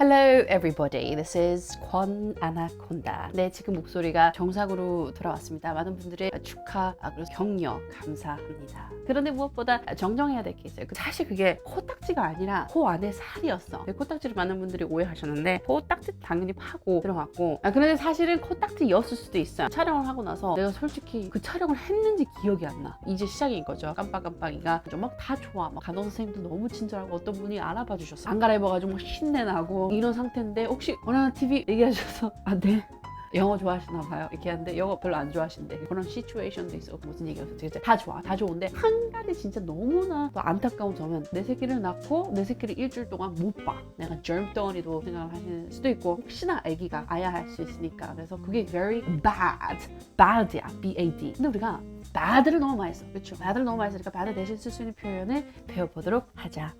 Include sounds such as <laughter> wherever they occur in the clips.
Hello everybody. This is 권 아나콘다. 네, 지금 목소리가 정상으로 돌아왔습니다. 많은 분들의 축하 아, 그리고 격려 감사합니다. 그런데 무엇보다 정정해야 될 게 있어요. 그 사실 그게 코딱 지가 아니라 코 안에 살이었어. 네, 코딱지를 많은 분들이 오해하셨는데 코딱지 당연히 파고 들어갔고 아, 그런데 사실은 코딱지였을 수도 있어요. 촬영을 하고 나서 내가 솔직히 그 촬영을 했는지 기억이 안 나. 이제 시작인 거죠. 깜빡깜빡이가 막 다 좋아. 막 간호 선생님도 너무 친절하고 어떤 분이 알아봐 주셨어. 안 갈아입어가지고 막 신내 나고 이런 상태인데 혹시 원하는 TV 얘기하셔서 안 돼. 영어 좋아하시나 봐요. 이렇게 하는데 영어 별로 안 좋아하신대. 그런 시츄에이션도 있어. 무슨 얘기였어? 다 좋아. 다 좋은데 한 가지 진짜 너무나 또 안타까운 점은 내 새끼를 낳고 내 새끼를 일주일 동안 못 봐. 내가 생각을 하실 수도 있고 혹시나 아기가 아야 할 수 있으니까. 그래서 그게 very bad. bad야. B-A-D. 근데 우리가 bad를 너무 많이 써. 그렇죠? bad를 너무 많이 쓰니까 bad 대신 쓸 수 있는 표현을 배워보도록 하자.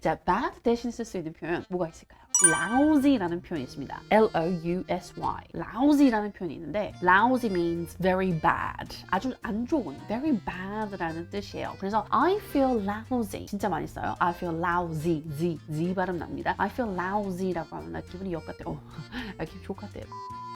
자, bad 대신 쓸 수 있는 표현 뭐가 있을까요? lousy라는 표현이 있습니다. L-O-U-S-Y. lousy라는 표현이 있는데 lousy means very bad. 아주 안 좋은, very bad라는 뜻이에요. 그래서 I feel lousy. 진짜 많이 써요. I feel lousy. Z, Z 발음 납니다. I feel lousy라고 하면 나 기분이 역 같아요. 어, <laughs> 아, 기분 좋 같아요.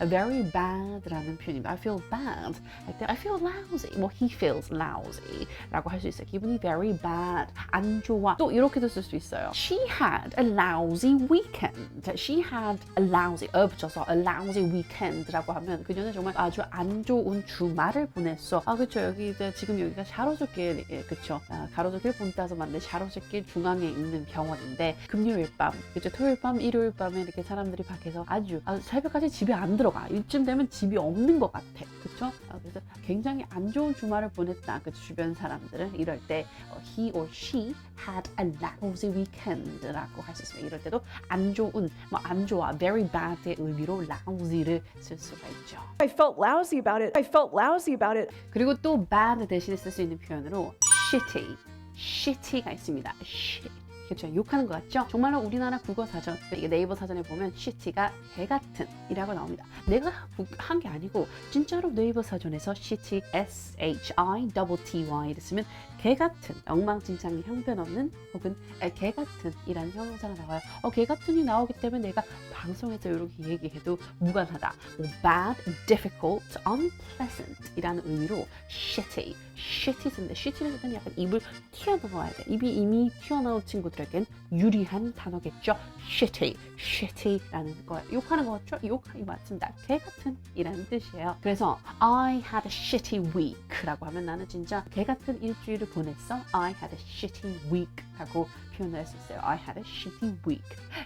very bad라는 표현입니다. I feel bad. I feel lousy. 뭐 he feels lousy라고 할 수 있어요. 기분이 very bad. 안 좋아. 또 이렇게도 쓸 수 있어요. She had a lousy weekend. She had a lousy. 어 붙여서 a lousy weekend라고 하면 그녀는 정말 아주 안 좋은 주말을 보냈어. 아 그렇죠. 여기 이제 지금 여기가 샤로즈길 예, 그렇죠. 아, 가로수길 본따서 만든 샤로즈길 중앙에 있는 병원인데 금요일 밤, 그렇죠. 토요일 밤, 일요일 밤에 이렇게 사람들이 밖에서 아주 아, 새벽까지 집에 안 들어 가. 이쯤 되면 집이 없는 것 같아. 그렇죠? 아, 그래서 굉장히 안 좋은 주말을 보냈다. 그 주변 사람들은 이럴 때 어, he or she had a lousy weekend라고 할 수 있습니다. 이럴 때도 안 좋은, 뭐 안 좋아, very bad의 의미로 lousy를 쓸 수가 있죠. I felt lousy about it. I felt lousy about it. 그리고 또 bad 대신에 쓸 수 있는 표현으로 shitty, shitty가 있습니다. shit. 그렇죠. 욕하는 것 같죠? 정말로 우리나라 국어 사전, 이게 네이버 사전에 보면 shitty가 개 같은 이라고 나옵니다. 내가 한 게 아니고 진짜로 네이버 사전에서 shitty, S-H-I-T-T-Y를 쓰면 개 같은, 엉망진창의 형편없는 혹은 개 같은 이라는 형용사가 나와요. 어, 개 같은이 나오기 때문에 내가 방송에서 이렇게 얘기해도 무관하다. 뭐 bad, difficult, unpleasant 이라는 의미로 shitty, shitty는 일단 약간 입을 튀어나와야 돼. 입이 이미 튀어나온 친구들에겐 유리한 단어겠죠. shitty, shitty라는 거예요. 욕하는 거 같죠? 욕이 맞습니다. 개 같은 이라는 뜻이에요. 그래서 I had a shitty week라고 하면 나는 진짜 개 같은 일주일을 보냈어. I had a shitty week 하고 표현을 있어요. I had a shitty week.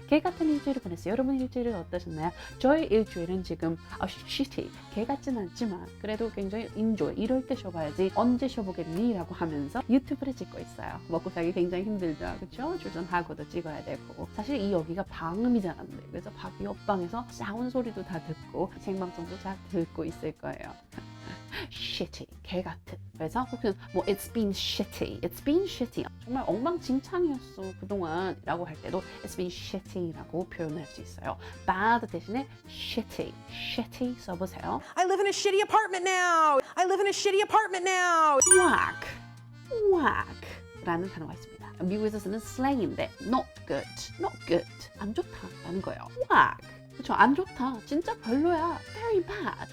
개 같은 일주일을 보냈어요. 여러분 일주일은 어떠셨나요? 저의 일주일은 지금 아, shitty. 개 같진 않지만 그래도 굉장히 enjoy. 이럴 때 쉬어봐야지 언제 쉬어보겠니? 라고 하면서 유튜브를 찍고 있어요. 먹고 살기 굉장히 힘들죠. 그렇죠? 조전하고도 찍어야 되고 사실 이 여기가 방음이잖아요. 그래서 박 옆방에서 싸운 소리도 다 듣고 생방송도 다 듣고 있을 거예요. <laughs> shitty, 개 같은. 그래서 혹은 뭐 it's been shitty, it's been shitty. 정말 엉망진창이었어 그동안이라고 할 때도 it's been shitty라고 표현할 수 있어요. bad 대신에 shitty, shitty 써보세요. I live in a shitty apartment now. I live in a shitty apartment now. whack, whack라는 단어가 있습니다. 미국에서 쓰는 슬랭인데 not good, not good 안 좋다 라는 거예요. whack 그렇죠 안 좋다 진짜 별로야 very bad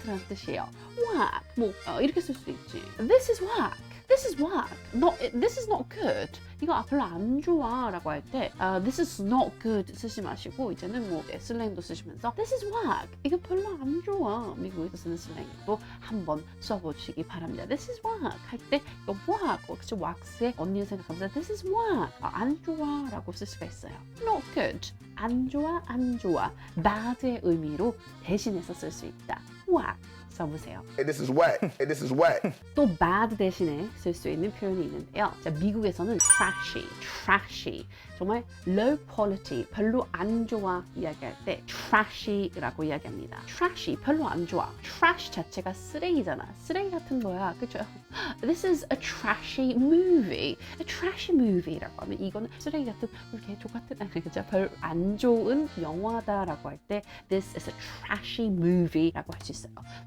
bad라는 뜻이에요. whack 뭐 어, 이렇게 쓸수 있지. this is whack. This is whack. Not, this is not good. 이거 아, 별로 안 좋아 라고 할때 uh, this is not good 쓰지 마시고 이제는 뭐 네, 슬랭도 쓰시면서 this is whack. 이거 별로 안 좋아. 미국에서 쓰는 슬랭도 한번 써보시기 바랍니다. This is whack 할 때 이거 whack 혹시 왁스의 언니를 생각하면서 this is whack 아, 안 좋아 라고 쓸 수가 있어요. Not good. 안 좋아 안 좋아. bad의 의미로 대신해서 쓸 수 있다. Whack 써보세요. Hey, this is whack. Hey, this is whack. 또 bad 대신에 쓸 수 있는 표현이 있는데요. 자, 미국에서는 trashy, trashy, 정말 low quality, 별로 안 좋아 이야기할 때 trashy라고 이야기합니다. trashy, 별로 안 좋아. trash 자체가 쓰레기잖아. 쓰레기 같은 거야. 그죠? This is a trashy movie. A trashy movie라고 하면 이거는 쓰레기 같은, 이렇게 족 같은, 그죠? 별안 좋은 영화다라고 할 때 this is a trashy movie라고 할 수 있어요.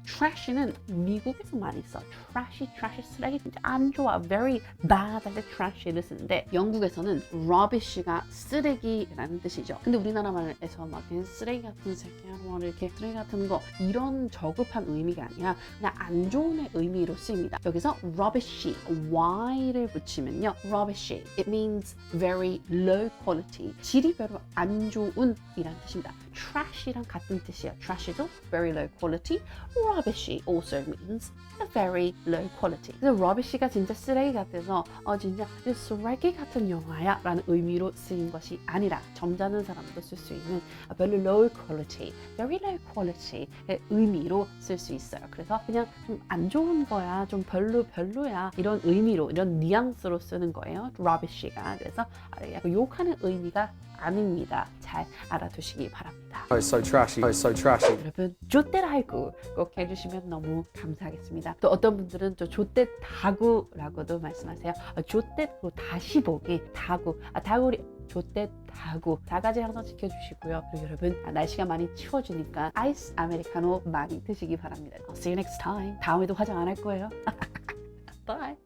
Trash는 미국에서 많이 써. trashy, trashy 쓰레기 진짜 안 좋아. very bad 할 때 trashy를 쓰는데 영국에서는 rubbish가 쓰레기라는 뜻이죠. 근데 우리나라 말에서 막 그냥 쓰레기 같은 새끼야 뭐 이렇게 쓰레기 같은 거 이런 저급한 의미가 아니라 그냥 안 좋은 의미로 쓰입니다. 여기서 rubbishy, y를 붙이면요. rubbishy. It means very low quality. 질이 별로 안 좋은 이란 뜻입니다. Trash이랑 같은 뜻이에요. trash도 very low quality. rubbishy also means a very low quality. 그래서 rubbish가 진짜 쓰레기 같아서 어 진짜 쓰레기 같은 영화야 라는 의미로 쓰인 것이 아니라 점잖은 사람도 쓸 수 있는 a very low quality, very low quality의 의미로 쓸 수 있어요. 그래서 그냥 좀 안 좋은 거야, 좀 별로 별로야 이런 의미로 이런 뉘앙스로 쓰는 거예요. rubbish가 그래서 아, 약간 욕하는 의미가 아닙니다. 잘 알아두시기 바랍니다. Oh, so trashy. Oh, so trashy. 여러분 조떼라이구 꼭 해주시면 너무 감사하겠습니다. 또 어떤 분들은 또 조떼다구라고도 말씀하세요. 아, 조떼고 다시 보기 다구 아 다구리 조떼다구 다 가지 항상 지켜주시고요. 그리고 여러분 아, 날씨가 많이 추워지니까 아이스 아메리카노 많이 드시기 바랍니다. I'll see you next time. 다음에도 화장 안 할 거예요. <laughs> Bye.